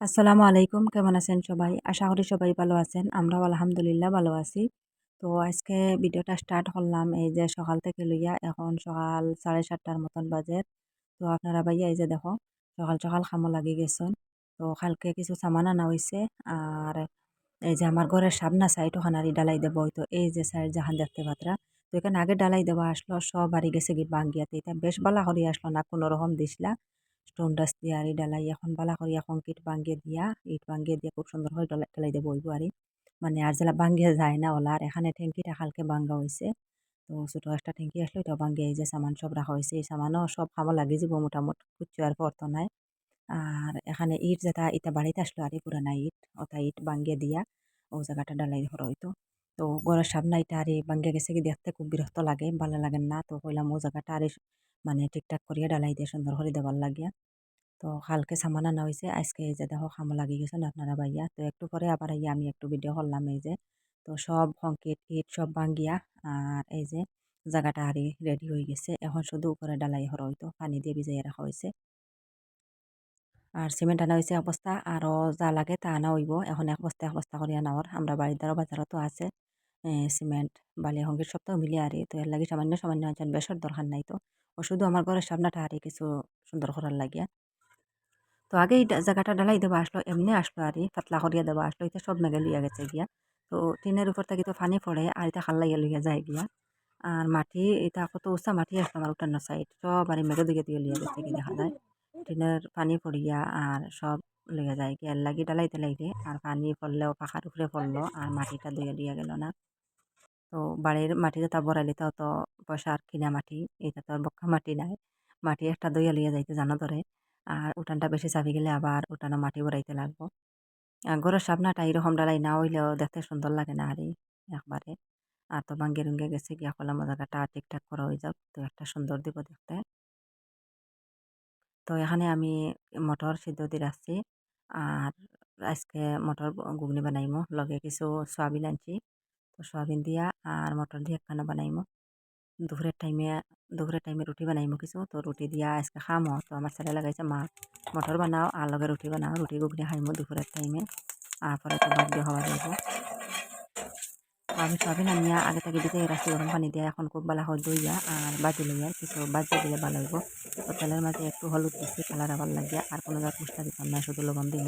আসসালামু আলাইকুম। কেমন আছেন সবাই? আশা করি সবাই ভালো আছেন। আমরাও আলহামদুলিল্লাহ ভালো আছি। তো আজকে ভিডিওটা স্টার্ট করলাম এই যে সকাল থেকে লইয়া এখন সকাল সাড়ে সাতটার মতন বাজে। তো আপনারা ভাইয়া এই যে দেখো, সকাল সকাল খামো লাগি গেছেন। তো কালকে কিছু সামান আনা হয়েছে আর এই যে আমার ঘরের সামনা সাইড ওখানে আর ডালাই দেবো হয়তো এই যে সাইড যাহান দেখতে পাত্রা। তো এখানে আগে ডালাই দেওয়া আসলো, সব বাড়ি গেছে কি বাঙ্গিয়াতে। এটা বেশ বালা করি আসলো না, কোনো রকম দিসলা। স্টোন ডাস্ট দিয়ে আর ডালাই এখন বালা করি এখন কিট বাঙ্গিয়ে দিয়া। ইট বাঙ্গিয়ে দিয়ে খুব সুন্দর করে ডালাই ডালাই দিয়ে বইব আর মানে আর যেলা বাঙ্গিয়ে যায় না ওলা আর এখানে ট্যাঙ্কিটা হালকে বাঙ্গা হয়েছে তো ছোটো একটা ট্যাঙ্কি আসলো এটা বাঙ্গিয়ে এই যে সামান সব রাখা হয়েছে এই সামানও সব খামো লাগি যাব মোটামুটি, কুচ্ছু আর পড়তো নাই। আর এখানে ইট যেটা, ইটা বাড়িতে আসলো আর পুরানা ইট ওটা ইট বাঙ্গিয়ে দিয়া। ও জায়গাটা ডালাই করা হইতো তো ঘরের সামনে এটা আর বাঙ্গিয়ে গেছে কি দেখতে খুব বিরক্ত লাগে, ভালো লাগে না। তো কইলাম, ও জায়গাটা আর মানে ঠিকঠাক করিয়া ডালাই দিয়ে সুন্দর করে দেবার লাগিয়া। তো কালকে সামান আনা হয়েছে আজকে এই যে দেখো খামো লাগি গেছেন আপনারা ভাইয়া। তো একটু পরে আবার আইয়া আমি একটু ভিডিও করলাম এই যে। তো সব কংক্রিট ইট সব ভাঙ্গিয়া আর এই যে জায়গাটা আরই রেডি হয়ে গেছে। এখন শুধু উপরে ডালাই হর হইতো, পানি দিয়ে ভিজাইয়া রাখা হয়েছে আর সিমেন্ট আনা হয়েছে বস্তা আরও যা লাগে তা আনা হইব। এখন এক বস্তা এক বস্তা করে আনাওয়ার আমরা বাড়ির দ্বারা বাজারতো আছে। সিমেন্ট, বালি হঙ্গির সব তো মিলিয়ে আরি তো এর লাগে সামান্য সামান্য একজন বেশর দরকার নাই তো। ও শুধু আমার ঘরের সামনাটা আরই কিছু সুন্দর করার লাগিয়া। তো আগে এই জায়গাটা ঢালাই দেওয়া আসলো, এমনি আসলো আর পাতলা করিয়া দেওয়া আসলো, এটা সব মেঘে লইয়া গেছে গিয়া। তো টিনের উপর থেকে তো পানি পড়ে, আর এটা খাল্লাইয়া লইয়া যায় গিয়া। আর মাটি, এটা কত উঁচা মাটি আসলো আমার উঠানো সাইড সব আর মেঘে দিকে দিয়ে লইয়া গেছে কি দেখা যায়। টিনের পানি পড়িয়া আর সব লইয়া যায় গিয়া লাগি ডালাইতে লাইতে আর পানি পড়লেও পাখার উপরে পড়ল, আর মাটিটা দিয়ে দিয়া গেল না। তো বাড়ির মাটি যেটা বড়াইলে তাও তো আর কিনা মাটি, এটা তো আর বক্কা মাটি নাই। মাটি একটা দইয়া লইয়া যাইতে জানো ধরে, আর উঠানটা বেশি চাপি গেলে আবার উঠানো মাটি বড়াইতে লাগবো। আর ঘরের সামনাটা এরকম ডালাই না হইলেও দেখতে সুন্দর লাগে না আর একবারে। আর তো ভাঙ্গে রুঙ্গে গেছে গিয়া কলাম জায়গাটা ঠিকঠাক করা হয়ে যাক, তো একটা সুন্দর দিব দেখতে। তো এখানে আমি মটর সিদ্ধ দিয়ে রাখছি। আর আজকে মটর ঘুগনি বানাইমো, লগে কিছু সয়াবিন আনছি। তো সয়াবিন দিয়া আর মটর দিয়ে একখানা বানাইমো। দুপুরের টাইমে দুপুরের টাইমে রুটি বানাইমো কিছু। তো রুটি দিয়া আজকে খামো। তো আমার ছেলে লাগাইছে, মা, মটর বানাও আর লগে রুটি বানাও। রুটি, ঘুগনি খাইমো দুপুরের টাইমে। আর পরে তো বাদ হওয়া যাইব আমি আনিয়া আগে থেকে দিতে রাখছি গরম পানি দিয়ে, এখন খুব ভালো হয় দইয়া, আর বাজি লইয়া কিছু বাজি দিলে ভালো হইব। তো তেলের মাঝে একটু হলুদ দিচ্ছি কালার আবার লাগিয়া, আর কোনো জাত মশলা দিতাম না, শুধু লবণ দিব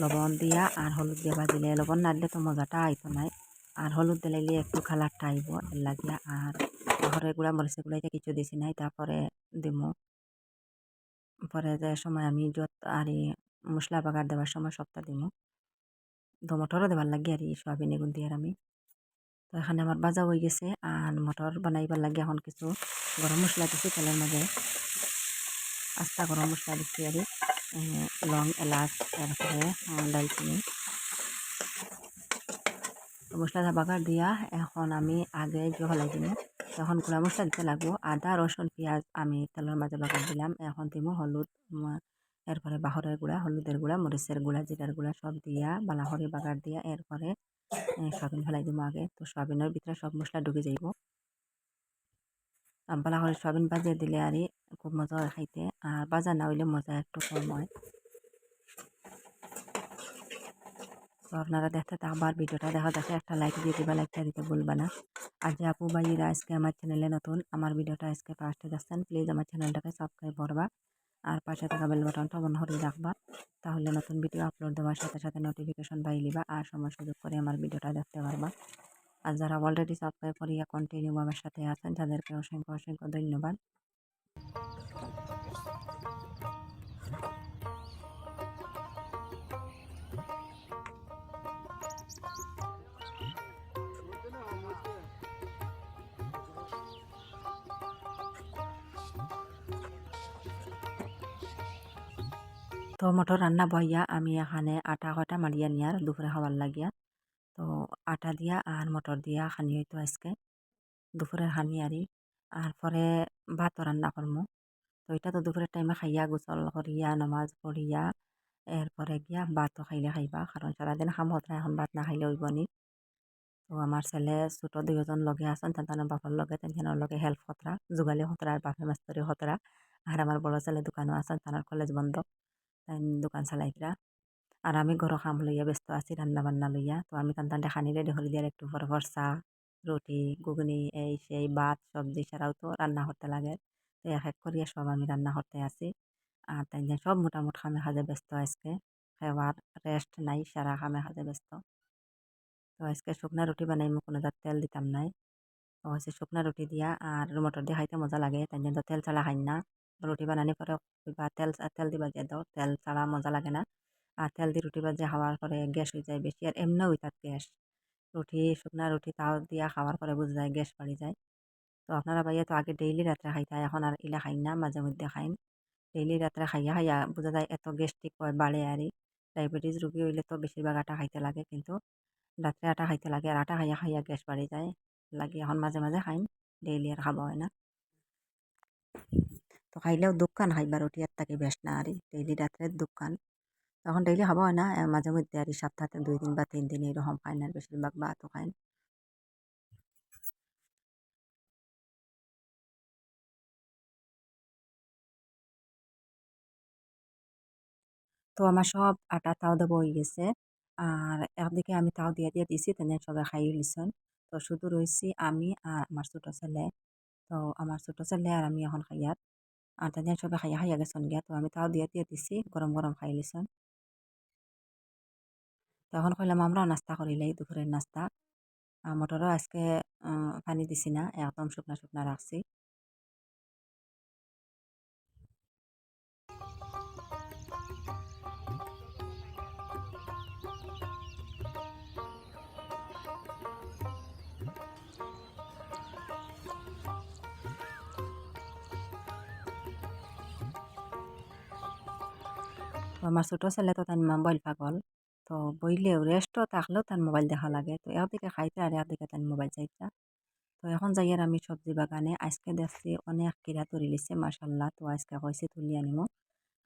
লবণ দিয়া আর হলুদ দিয়ে বাজিলে লবণ না দিলে তো মজাটা আইতো নাই। আর হলুদ দিলাইলে একটু কালারটা আইব, এর লাগিয়া, আর ঘরে গুঁড়া মরিচে গুলাইতে কিছু দিছি নাই, তারপরে দিমু। পরে যে সময় আমি যত আর মশলা বাগার দেওয়ার সময় সবটা দিমু। তো মটরও দেবার লাগে আর সোয়াবিন এগুন দিয়ে আমি। তো এখানে আমার বাজা হয়ে গেছে আর মটর বানাইবার লাগে এখন কিছু। গরম মশলা দিছি তেলের মাঝে আস্তা গরম মশলা দিচ্ছি আর লং, এলাচ তারপরে ডালচিনি মশলাটা বাগার দিয়া, এখন আমি আগে জহলাই দিম এখন গুঁড়া মশলা দিতে লাগবো। আদা রসুন পেঁয়াজ আমি তেলের মাঝে বাগার দিলাম। এখন দিব হলুদ এরপরে বাহরের গুঁড়া, হলুদের গুঁড়া, মরিচের গুঁড়া, জিরার গুঁড়া সব দিয়া, বালাহরি বাগার দিয়া এরপরে সয়াবিন ফেলাই দিব আগে। তো সয়াবিনের ভিতরে সব মশলা ঢুকে যাইব। বালা করে সয়াবিন বাজিয়ে দিলে আর খুব মজা হয় খাইতে। আর বাজা না হইলে মজা একটু কম হয়। তো আপনারা দেখতে আবার ভিডিওটা দেখা দেখে একটা লাইক দিয়ে দিবা লাইকটা দিতে ভুলবা না। আর যে আপু ভাইয়েরা আজকে আমার চ্যানেলে নতুন, আমার ভিডিওটা আজকে ফার্স্টে যাচ্ছেন প্লিজ আমার চ্যানেলটাকে সাবস্ক্রাইব করবা। আর পাশে থাকা বেল বাটনটা অন করে রাখবা। তাহলে নতুন ভিডিও আপলোড দেওয়ার সাথে সাথে নোটিফিকেশন পাই লিবা আর সময় সুযোগ করে আমার ভিডিওটা দেখতে পারবা। আর যারা অলরেডি সাবস্ক্রাইব করিয়া কন্টিনিউ আমার সাথে আছেন, তাদেরকে অসংখ্য অসংখ্য ধন্যবাদ। তো মটর রান্না বইয়া আমি এখানে আটা কটা মারিয়া নিয়ার দুপুরে খাবার লাগিয়া, তো আটা দিয়া আর মটর দিয়া খানি হইতো আজকে। দুপুরের খানি আরি আর পরে ভাতও রান্না করমু। তো এটা তো দুপুরের টাইমে খাইয়া গোসল করিয়া, নমাজ পড়িয়া, এরপরে গিয়া ভাতও খাইলে খাইবা, কারণ সারাদিন খাম হতরা এখন ভাত না খাইলে হইব নি। তো আমার ছেলে ছোট দুইজন লগে আছেন তাদের বাপার লগে তেনখানোর লগে হেল্প হতরা যোগালি হতরা আর বাপে মাস্তরি হতরা আর আমার বড় ছেলে দোকানও আছেন তার কলেজ বন্ধ। দোকান চালাইতরা আর আমি ঘরো কাম লইয়া ব্যস্ত আছি রান্না বান্না লইয়া তো আমি টান টানটা খানি রেডি দিয়ার একটু পরে পর চা রুটি ঘুগনি এই সেই ভাত সবজি ছাড়াও তো রান্না করতে লাগে তো এক এক করিয়া সব আমি রান্না করতে আছি আর তাই সব মোটামুটি খামে খাজে ব্যস্ত আজকে খাওয়ার রেস্ট নাই সারা খামে খাজে ব্যস্ত তো আজকে শুকনা রুটি বানাইমু কোনো যার তেল দিতাম নাই তো হচ্ছে শুকনা রুটি দিয়া আর মটর দিয়ে খাইতে মজা লাগে তাই জন্য তেল ছাড়া খাই না রুটি বানানি পরে বা তেল তেল দিবা দিয়ে দাও, তেল ছাড়া মজা লাগে না। আর তেল দিয়ে রুটি বাজে খাওয়ার পরে গ্যাস হয়ে যায় বেশি আর এমনি হই তার গ্যাস রুটি শুকনা রুটি তাও দিয়া খাওয়ার পরে বুঝা যায় গ্যাস বাড়ি যায়। তো আপনারা ভাইয়া তো আগে ডেইলি রাত্রে খাইতা এখন আর ইলা খাই না মাঝে মধ্যে খাইন ডেইলি রাত্রে খাইয়া খাইয়া বোঝা যায়, এত গ্যাস্ট্রিক হয় বাড়ে আরই ডায়াবেটিস রুগী হইলে তো বেশিরভাগ আটা খাইতে লাগে, কিন্তু রাত্রে আটা খাইতে লাগে আর আটা খাইয়া খাইয়া গ্যাস বাড়ি যায়। লাগে, এখন মাঝে মাঝে খাইন ডেইলি আর খাওয়া হয় না। তো খাইলেও দোকান খাইবার রুটি আর তাকে বেশ না আর ডেইলি রাত্রে দোকান। তখন ডেইলি হয় না মাঝে মধ্যে আর সপ্তাহে দুই দিন বা তিন দিন এরকম খাই না, বেশিরভাগ ভাতও খাইন তো আমার সব আটা তাও দেবো হয়ে গেছে। আর একদিকে আমি তাও দিয়ে দিয়ে দিছি তেনে সবাই খাইয়ে লিছেন তো শুধু রয়েছি আমি আর আমার ছোটো ছেলে। তো আমার ছোটো ছেলে আর আমি এখন খাইয়ার। আর তাদের সবাই খাইয়া খাইয়া গেছেন গিয়া তো আমি তাও দিয়ে দিয়ে দিছি গরম গরম খাই লিছন তখন কইলাম আমরাও নাস্তা করিলাই দুপুরের নাস্তা মটরও আজকে পানি দিছি না একদম শুকনা শুকনা রাখছি আমার ছোটো ছেলে তো তার মোবাইল পাগল। তো বইলেও রেস্টও থাকলেও তার মোবাইল দেখা লাগে। তো একদিকে খাইতে আর একদিকে তার মোবাইল চাইতা তো এখন যাই আর আমি সবজি বাগানে আজকে দেখছি অনেক কিরা তরি লিছে মার্শাল্লাহ তো আজকে কইছে তুলি আনিমো।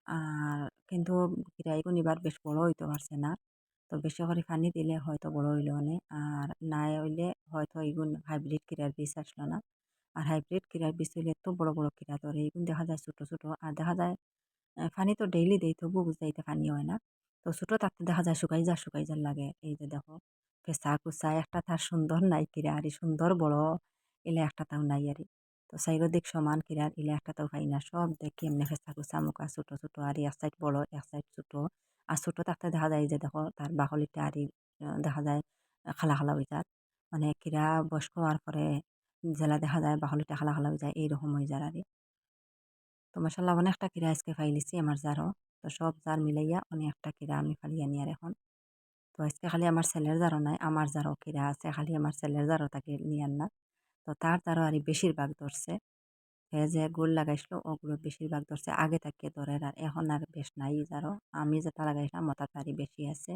আর কিন্তু কিরা এগুন এবার বেশ বড় হইতে পারছে না। তো বেশি করে পানি দিলে হয়তো বড় হইলে অনে আর না হইলে হয়তো এগুন হাইব্রিড কিরার বীজ আসলো না। আর হাইব্রিড কিরার বীজ হইলে তো বড় বড় কিরা ধরে এগুন দেখা যায় ছোটো ছোটো। আর দেখা যায় পানি তো ডেইলি দেই, তবু বুঝাইতে পানি হয় না। তো ছোটো থাকতে দেখা যায় শুকাই যা শুকাই যার লাগে। এই যে দেখো, ফেসা কুচা, একটা তার সুন্দর নাই কিরা আর সুন্দর বড়, এলে একটা তাও নাই আরি তো সাইড দিক সমান কিরার ইলে একটা তাও খাই না। সব দেখি এমনি ফেসা কুচা, মুখা ছোটো ছোটো, আর এক সাইড বড়, এক সাইড ছোটো। আর ছোটো থাকতে দেখা যায় যে দেখো, তার বাকলিটা আরি দেখা যায় খালা খালা হয়ে যায় মানে কিরা বয়স্ক হওয়ার পরে জেলা দেখা যায় বাকলিটা খালা খালা হয়ে যায়, এইরকম হয়ে যায় আরে তো মাসাল্লাহ অনেকটা কিরা আজকে ফাইলিছি আমার জারও। তো সব জার মিলাইয়া অনেকটা কিরা আমি ফালিয়ে নিয়ে আর এখন। তো আজকে খালি আমার ছেলের জারও নাই, আমার জারও কিরা আছে, খালি আমার ছেলের জারও তাকে নিয়ে না। তো তার জারও আর বেশিরভাগ ধরছে। সে যে গোল লাগাইছিল, ওগুলো বেশিরভাগ ধরছে। আগে তাকে ধরে আর এখন আর বেশ নাই জারও। আমি যেটা লাগাইছিলাম মতা তারই বেশি আছে।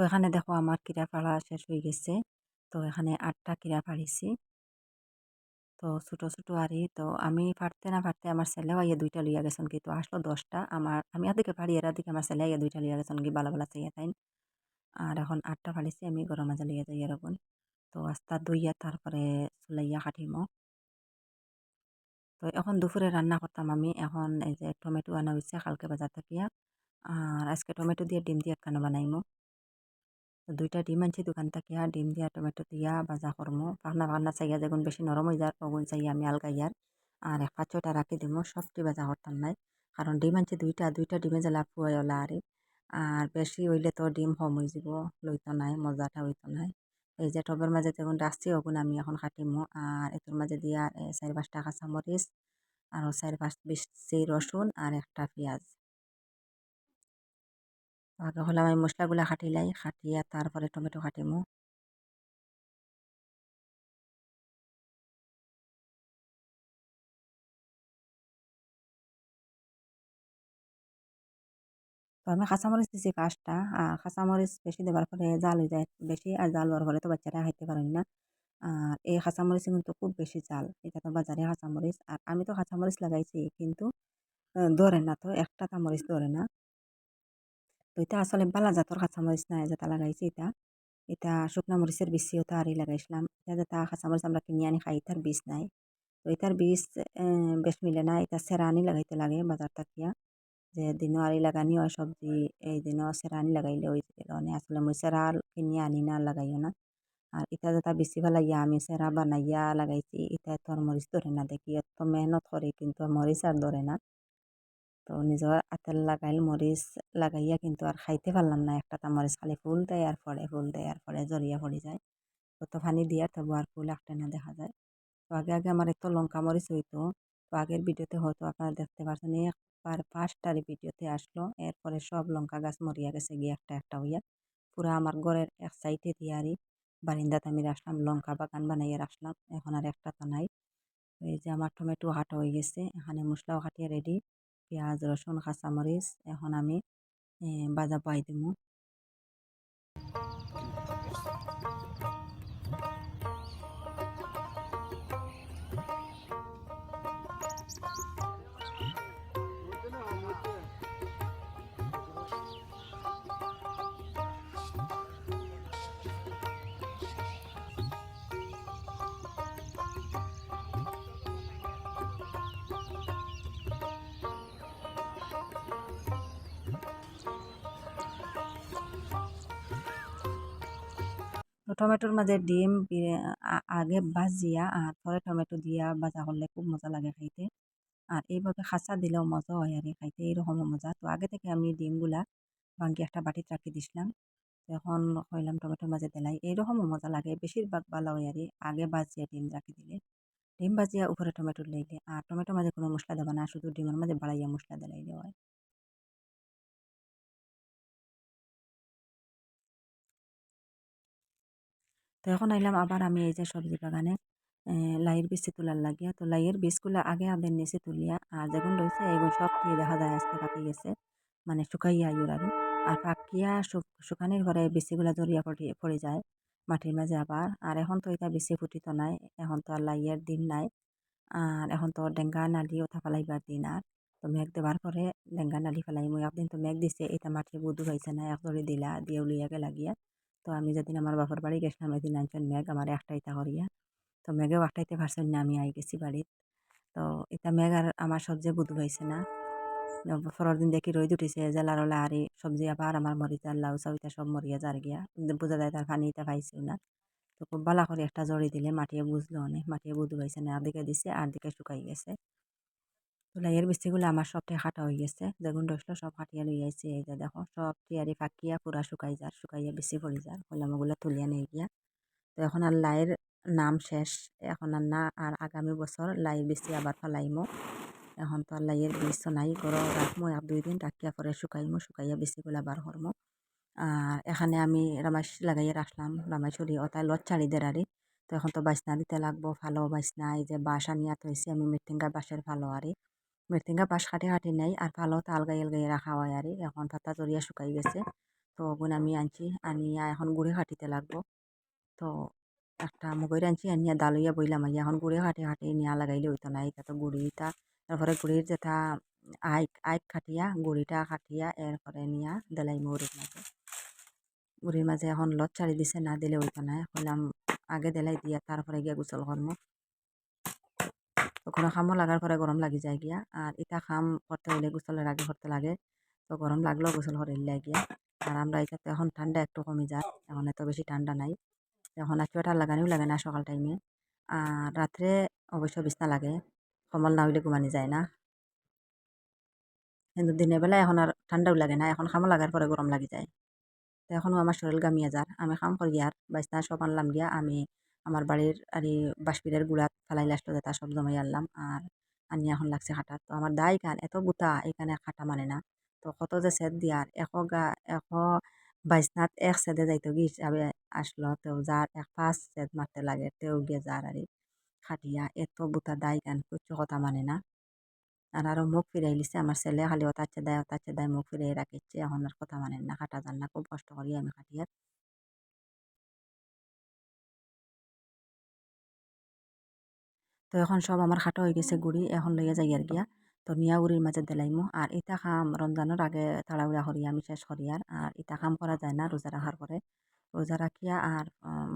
তো এখানে দেখো আমার কিরা পাড়া শেষ হয়ে গেছে। তো এখানে আটটা কিরা পাড়িছি। তো ছোটো ছোটো আরই তো আমি পারতে না পারতে আমার ছেলেও আইয়া দুইটা লইয়া গেছেন কি? তো আসলো দশটা। আমার, আমি এদিকে পারি এর দিকে আমার ছেলে আইয়া দুইটা লইয়া গেছেন কি? বালা বালা চাইয়া তাইন। আর এখন আটটা ফাড়িছি আমি গরম মাজা লইয়া যাই এরকম তো আস্তা দুইয়া তারপরে চলাইয়া কাটিমো। তো এখন দুপুরে রান্না করতাম আমি। এখন এই যে টমেটো আনা হয়েছে কালকে বাজার থাকিয়া। আর আজকে টমেটো দিয়ে ডিম দিয়ে একখানা বানাইমো। দুইটা ডিম আনছি, দোকান থেকে ডিম দিয়া, টমেটো দিয়া, ভাজা করমু পাখনা পাখনা চাইয়া যেগুন বেশি নরম হয়ে যার ওগুন চাইয়া আমি আলগাইয়ার আর এক পাঁচ, ছয়টা রাখি দিমু সবটি ভাজা করতাম নাই। কারণ ডিম আনছি দুইটা দুইটা ডিমে জ্বালা ফুয়াই ওলা আর আর বেশি হইলে তো ডিম কম হয়ে যাব, লইতো নাই, মজাটা হইতো নাই। এই যে টবের মাঝে যেগুন রাখছি ওগুন আমি এখন কাটিমু। আর এটোর মাঝে দিয়া চারি পাঁচটা কাঁচামরিচ আর চারি পাঁচ বিশি রসুন আর একটা পেঁয়াজ। আগে হলে আমি মশলাগুলা কাটিলাই কাটিয়া তারপরে টমেটো কাটিমু তো আমি কাঁচামরিচ দিছি পাঁচটা। আর কাঁচামরিচ বেশি দেবার ফলে জাল হয়ে যায় বেশি, আর জাল হওয়ার পরে তো বাচ্চারা খাইতে পারেন না। আর এই কাঁচামরিচ কিন্তু খুব বেশি জাল, এটা তো বাজারে কাঁচামরিচ। আর আমি তো কাঁচামরিচ লাগাইছি, কিন্তু ধরে না তো, একটা তামরিচ ধরে না। এটা আসলে বালা জাতর কাঁচামরিচ না যেটা লাগাইছি এটা। এটা শুকনা মরিচের বিচিও তারই লাগাইছিলাম। এটা যেটা কাঁচামরিচ আমরা কিনে আনি খাই তার বীজ নাই। তো এটার বীজ বেশ মিলে না, এটা সেরানি লাগাইতে লাগে বাজার থাকিয়া যে দিনও আরি লাগানি হয় সবজি, এই দিনও সেরানি লাগাইলে ওই কারণে আসলে মুই সেরা কিনে আনি না লাগাইও না। আর এটা যেটা বেশি ফেলাইয়া আমি সেরা বানাইয়া লাগাইছি, এটা তোর মরিচ ধরে না দেখি। এত মেহনত করে কিন্তু মরিচ আর ধরে না। তো নিজের আতেল লাগাইল, মরিচ লাগাইয়া কিন্তু আর খাইতে পারলাম না। একটা তা মরিচ খালি ফুল দেয় আর ফলে ফুল দেয় আর ফলে জড়িয়া পড়ে যায়। কত পানি দিয়া তবু আর ফুল একটা না দেখা যায়। তো আগে আগে আমার এত লঙ্কা মরিচ হইতো। তো আগের ভিডিওতে হয়তো আপনারা দেখতে পাচ্ছেন একবার পাঁচটার ভিডিওতে আসলো। এরপরে সব লঙ্কা গাছ মরিয়া গেছে গিয়ে একটা একটা হইয়া। পুরা আমার ঘরের এক সাইডে দিয়ে আরই বারিন্দাতে আমি রাখলাম, লঙ্কা বাগান বানাইয়া রাখলাম। এখন আর একটা তো নাই। এই যে আমার টমেটো হাঁটা হয়ে গেছে, এখানে মশলাও কাটিয়ে রেডি পেঁয়াজ রসুন কাঁচামরিচ এখন আমি বাজা পাই দিব তো টমেটোর মাঝে ডিম আগে ভাজিয়া আর পরে টমেটো দিয়া ভাজা করলে খুব মজা লাগে খাইতে। আর এইভাবে খাঁচা দিলেও মজা হয় আর খাইতে এইরকমও মজা। তো আগে থেকে আমি ডিমগুলা ভাঙ্গি একটা বাটিতে রাখি দিছিলাম। এখন কইলাম টমেটোর মাঝে দিলাই এইরকমও মজা লাগে বেশিরভাগ ভালো হয় আর আগে ভাজিয়া ডিম রাখি দিলে। ডিম ভাজিয়া উপরে টমেটো লাইলে আর টমেটোর মাঝে কোনো মশলা দেবা না, শুধু ডিমের মাঝে বাড়াইয়া মশলা দিলাইলে হয়। তো এখন আইলাম আবার আমি এই যে সবজি বাগানে লাইয়ের বীজে তোলার লাগিয়া। তো লাইয়ের বীজগুলো আগে আদের নিচে তুলিয়া, আর যেগুন রয়েছে এগুলো সব কি দেখা যায় আজকে পাকি গেছে মানে শুকাইয়া আইর আর আর পাকিয়া শুকানির ঘরে বেশিগুলা জড়িয়া পড়ে পড়ে যায় মাটির মাঝে আবার। আর এখন তো এটা বেশি ফুটিত নাই, এখন তো আর লাইয়ের দিন নাই। আর এখন তো ডেঙ্গা, নালি ওঠা ফেলাইবার দিন আর। তো মেঘ দেবার পরে ডেঙ্গা, নালি ফেলাই মই একদিন তো মেঘ দিছে, এটা মাটির বুধু হয়েছে না, এক ধরে দিলা, দিয়ে উলিয়াকে লাগিয়া। তো আমি যেদিন আমার বাপর বাড়ি গেছিলাম এদিন আনছেন মেঘ আমার একটাইতা করিয়া তো মেঘেও একটাইতে পারছেন না আমি আই গেছি বাড়িত তো এটা মেঘ আর আমার সবজি বুধ হয়েছে না। পরের দিন দেখি রোদ উঠিছে জেলার ওলা আরি সবজি আবার আমার মরিচার লাউ চাউ ইটা সব মরিয়া যার গিয়া। বোঝা যায় তার পানি ইটা পাইছেও না তো খুব ভালো করে একটা জড়ি দিলে মাটিয়ে বুঝলো অনেক মাটিয়ে বুধ হয়েছে না আর দিকে দিছে আর দিকে শুকাই গেছে। তো লাইয়ের বৃষ্টিগুলো আমার সবটাই খাটা হয়ে গেছে। যেগুন রসলো সব কাটিয়া লই আইছে, এই যে দেখো, সব টিয়ারি ফাঁকিয়া পুরা শুকাই যার, শুকাইয়া বেশি পড়ে যার কইলাম ওগুলো তুলিয়া নিয়ে গিয়া। তো এখন আর লাইয়ের নাম শেষ, এখন আর না, আর আগামী বছর লাই বেশি আবার ফেলাইমো। এখন তো আর লাইয়ের বীজ নাই গরম রাখমো, এক, দুই দিন রাখিয়া পরে শুকাইমো, শুকাইয়া বেশিগুলা বার করমো। আর এখানে আমি রামাইশ লাগাইয়া রাখলাম রামাইশরি ওটাই লত ছাড়ি দেরারি তো এখন তো বাইসনা দিতে লাগবো ভালো বাইসনা এই যে বাঁশ আনিয়া থইছি আমি মৃত্যুঙ্গা বাঁশের ভালো আরি মৃত্যুঙ্গা বাঁশ কাটি কাটি নাই আর ভালো তাল গাইল গাইয়ে রাখা হয় আরি এখন পাতা জড়িয়া শুকাই গেছে। তো ওগুন আমি আনছি আনিয়া এখন গুড়ি কাটিতে লাগবো। তো একটা মুগই আনছি আনিয়া দালইয়া বইলাম। আইয়া এখন গুড়ি কাটি কাটি নিয়া লাগাইলে হইতো না এটা তো গুড়িটা তারপরে গুড়ির যেটা আইক আইক খাটিয়া গুড়িটা কাটিয়া এরপরে নিয়া দেলাই মুড়ির মাঝে মুড়ির মাঝে এখন লত ছাড়ি দিছে, না দিলে হইতো না কইলাম, আগে দেলাই দিয়া তারপরে গিয়া গোসল করম তখন খামো লাগার পরে গরম লাগি যায় গিয়া। আর ইটা খাম করতে হলে গোসলের আগে করতে লাগে। তো গরম লাগলেও গোসল করিলে গিয়া। আর আমরা এটাতে এখন ঠান্ডা একটু কমে যায়, এখন এত বেশি ঠান্ডা নাই। এখন আর সোয়েটার লাগানিও লাগে না সকাল টাইমে আর রাত্রে অবশ্য বিছনা লাগে, কমল না হইলে ঘুমানি যায় না। কিন্তু দিনের বেলা এখন আর ঠান্ডাও লাগে না, এখন খামো লাগার পরে গরম লাগি যায়। তো এখনও আমার শরীর গামিয়া যার আমি খাম করি আর বাইসনা সব আনলাম গিয়া, আমি আমার বাড়ির আর বাঁশপিরের গুড়াত ফেলাই আসলো তা সব জমাই আনলাম। আর আনি এখন লাগছে খাটা তো আমার দাই গান এত বুতা, এখানে খাটা মানে না। তো কত যে সেদ দিয়ার এশ গা, এশ বাইসনাত এক সেদে যাইতো গিয়ে হিসাবে আসলো? তো যার এক পাঁচ সেদ মারতে লাগে, তেও গিয়ে যার আর খাটিয়া। এত বুতা দায় গান কিছু কথা মানে না। আর আরও মুখ ফিরাই লিছে আমার ছেলে, খালি অতাচ্ছে দেয় অতাচ্ছে দেয় মুখ ফিরাই রাখিচ্ছে। এখন আর কথা মানে না, খাটা যান না, খুব কষ্ট করি আমি খাটিয়ার। তো এখন সব আমার খাটো হয়ে গেছে গুড়ি, এখন লইয়া যাই আর গিয়া। তো নিয়া গুড়ির মাঝে দিলাইমো, আর ইটা খাম রমজানের আগে তাড়াহুড়া করি, আমি শেষ করি আর আর ইটা খাম করা যায় না রোজা রাখার পরে। রোজা রাখিয়া আর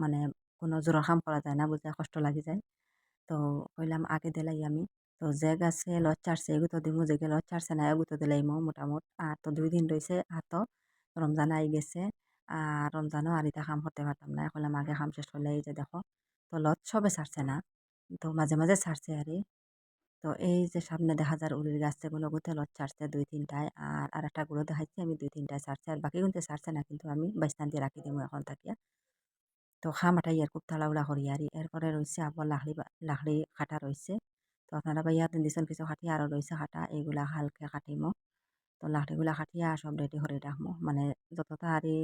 মানে কোনো জোরের কাম করা যায় না বুঝে কষ্ট লাগি যায়। তো কইলাম আগে দিলাই আমি। তো যে গাছে লত চারছে এগুতো দিমু, যে লত চারছে না এগুতো দিলাইমু মোটামুট। আর তো দুই দিন রয়েছে আর তো রমজান আই গেছে, আর রমজানও আর এটা কাম করতে পারতাম না। কইলাম আগে কাম শেষ হলে এই যে দেখো, তো লত সবে ছাড়ছে না। তো মাঝে মাঝে ছাড়ছে আর তো এই যে সামনে দেখা যার উলির গাছগুলো গুতে লত ছাড়ছে দুই, তিনটায়, আর আর একটা গুঁড়ো দেখাচ্ছি আমি দুই, তিনটায় ছাড়ছে, আর বাকি কিন্তু ছাড়ছে না, কিন্তু আমি বাইস্তান দিয়ে রাখি দিব এখন থাকিয়া তো খাম আটাই আর খুব তালাউলা করি আর এরপরে রয়েছে আবার লাকড়ি লাকড়ি কাটা রয়েছে তো আপনারা বাইয়া দিন কিছু কাটি আরও রয়েছে কাটা, এইগুলা হালকে কাটিমো। তো লাকড়িগুলা কাটিয়া সব রেডি করে রাখব মানে যত তাড়াতাড়ি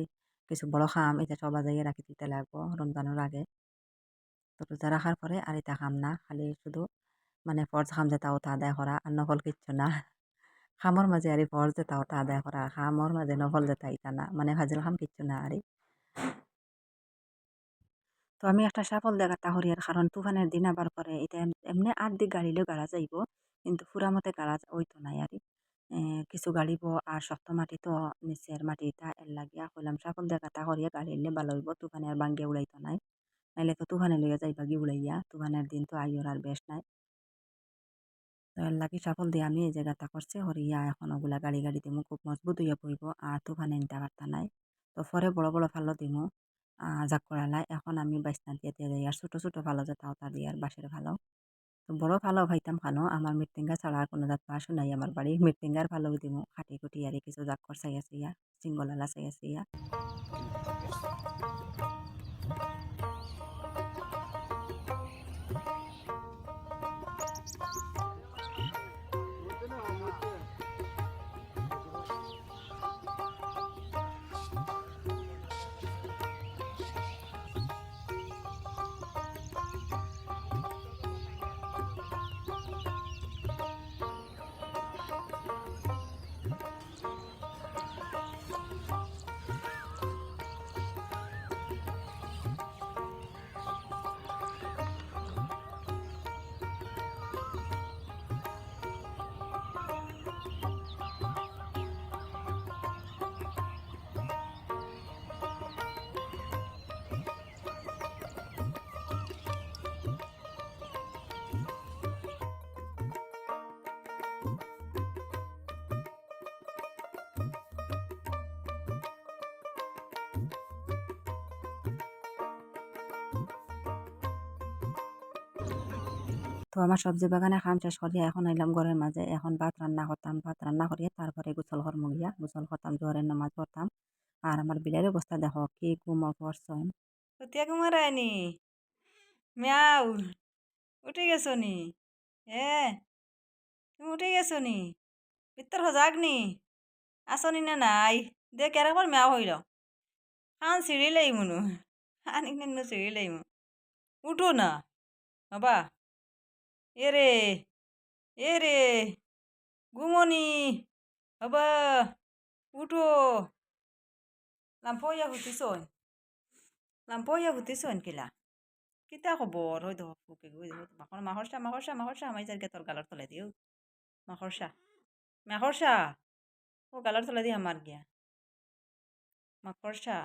কিছু বড় খাম, এটা সব বাজাইয়ে রাখি দিতে লাগবো, রমজানের আগে। তো রোজা রাখার পরে আর এটা খাম না। খালি শুধু মানে ফরজ খাম যেটা ওটা আদায় করা, আর নকল কিচ্ছু না। খামর মাঝে আর ফরজ যেটা ওটা আদায় করা খামর মাঝে নকল যেটা ইটা না। মানে ফাজিল খাম কিচ্ছু না আর তো আমি একটা সাফল দেখাটা হরিয়ার, কারণ তুফানের দিন আবার পরে এটা এমনি আর্ধেক গাড়িলেও গাড়া যাইব, কিন্তু ফুরা মতে গাড়া ওইতো নাই আর কিছু গাড়িব, আর শক্ত মাটি তো নিচের মাটিটা এর লাগিয়া কইলাম সাফল দেখাটা হরিয়া গাড়িলে ভালো হইব তুফানে আর বাঙ্গে উড়াইতো নাই। নাইলে তো তুফানে লইয়া যাইবা গি উড়াইয়া তুফানের দিন তো আইয়র আর বেশ নাই। তো এর লাগি সাফল দিয়ে আমি এই জায়গাটা করছে, হরিয়া এখন ওগুলা গাড়ি গাড়ি দিমু খুব মজবুত হইয়া পড়িব, আর তুফানে নিতে পারতা নাই। তো পরে বড় বড় ফালো দিমু জাক করালাই। এখন আমি বাইসনা দিয়ে দিয়ে দিই আর ছোটো ছোটো ভালো যে তাও তা দিয়ে আর বাসের ভালো তো বড় ভালো ভাইতাম খানো আমার মৃত্যুঙ্গা ছাড়া আর কোনো জাত পাশও নাই আমার বাড়ি। মৃত্যুঙ্গার ভালো দিমু, খাটি খুটি আর কিছু জাক কর চাই আছে ইয়া সিঙ্গলালা চাই আছে ইয়া। তো আমার সবজি বাগানে খাম শেষ করিয়া এখন আইলাম ঘরের মাঝে। এখন ভাত রান্না করতাম, ভাত রান্না করিয়া তারপরে গোসল করমু গিয়া গোসল করতাম, জোহরের নামাজ পড়তাম। আর আমার বিলের অবস্থা দেখো, কি ঘুমো পড়ছন সতিয়া কুমার রায়নি ম্যাও, উঠে গেছো নি? এ, তুমি উঠে গেছো নি? ভিতর সজাগ নি? আসনি না নাই? দে কেরকম ম্যাও হইল খান সিঁড়ি লাই মনু খান ইনে সিঁড়ি লাই উঠো না। বাবা এরে এরে, ঘুমনি হবা উঠো। লাম্পয়া হুতিছন লাম্পয়া হুতিছন কিলা? কিতা খবর হৈ ধক ফুকে গৈ মাখৰ, মাখৰচা মাখৰচা মাখৰচা, আমাৰ যাৰ গেটৰ গালৰ তলাই দিও। মাখৰচা মাখৰচা। অ, গালৰ তলাই দি আমাৰ গিয়া। মাখৰচা,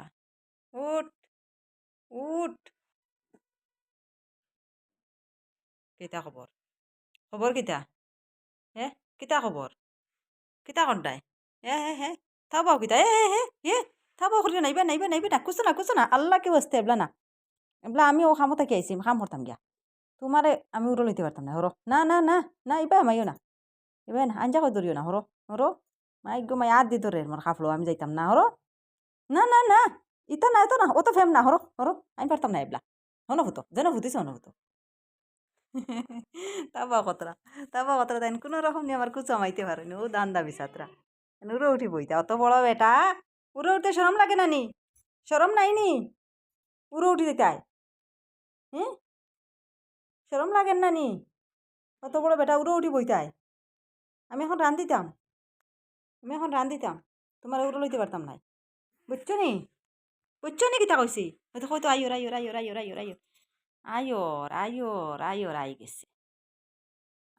উঠ উঠ। কিতা খবর খবর কিতা হে কিতা খবর কিতা কর্দাই এ হে হে থাবাও কিতা এ হে হে হে থাবাও করি নাইবা নাইবা নাইবা না, কুছো না কুছো না, আল্লাহ কেউ আসতে এবলা না। এবলা আমি ও খামো থাকি আইসি খাম করতাম গিয়া। তোমারে আমি উড়ো লইতে পারতাম না হরো না না না না ইবা মাইও না। ইবা না, আঞ্জা কই ধরিও না হরো হরো মাই গো, মাই আদ দি ধরে মোর খাফলো, আমি যাইতাম না হরো না না না, ইতা না এতো না ও তো ফেম না হরো হরো আমি পারতাম না এবলা হনো হতো যেন ভুতিস হনো তাবা কতরা তাবা কতরা তাই কোনো রকম নিয়ে আমার কুচো মাইতে পারেনি ও দান্দা বিসাতরা উড়ে উঠি বইতা অত বড় বেটা উড়ে উঠতে সরম লাগে না নি সরম নাই নি উড়ে উঠি দিতাই হ্যাঁ সরম লাগেন না নি অত বড় বেটা উড়ে উঠি বইতাই আমি এখন রান দিতাম আমি এখন রান দিতাম তোমার উড়ে লইতে পারতাম নাই বুঝছ নি বুঝছ নি কিতা কইছি হয়তো হয়তো আইয়র আইয়র আইয়র আইয়র আইয়র আইয়র আইয়র আইয়র আইয়র আই গেছে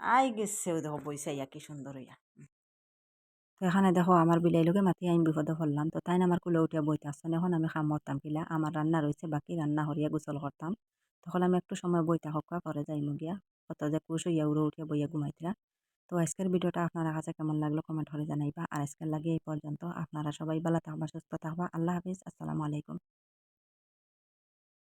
আই গেছে ও দেখো বইসাইয়া কি সুন্দর হইয়া তো এখানে দেখো আমার বিলাই বিলাইলোকে মাতি আমি বিপদে পড়লাম তো তাই আমার কুলে উঠিয়া বইতে আসছেন এখন আমি খাম মরতাম কিলা আমার রান্না রয়েছে বাকি রান্না হরিয়া গোসল করতাম তখন আমি একটু সময় বইতে হকা পরে যাই মুগিয়া কত যে কুশ হইয়া উড়ে উঠিয়া বইয়া ঘুমাইতরা তো আজকের ভিডিওটা আপনারা কাছে কেমন লাগল কমেন্ট করে জানাইবা আর আজকের লাগে এই পর্যন্ত আপনারা সবাই ভালো থাকবা সুস্থ থাকবা আল্লাহ হাফিজ আসসালামু আলাইকুম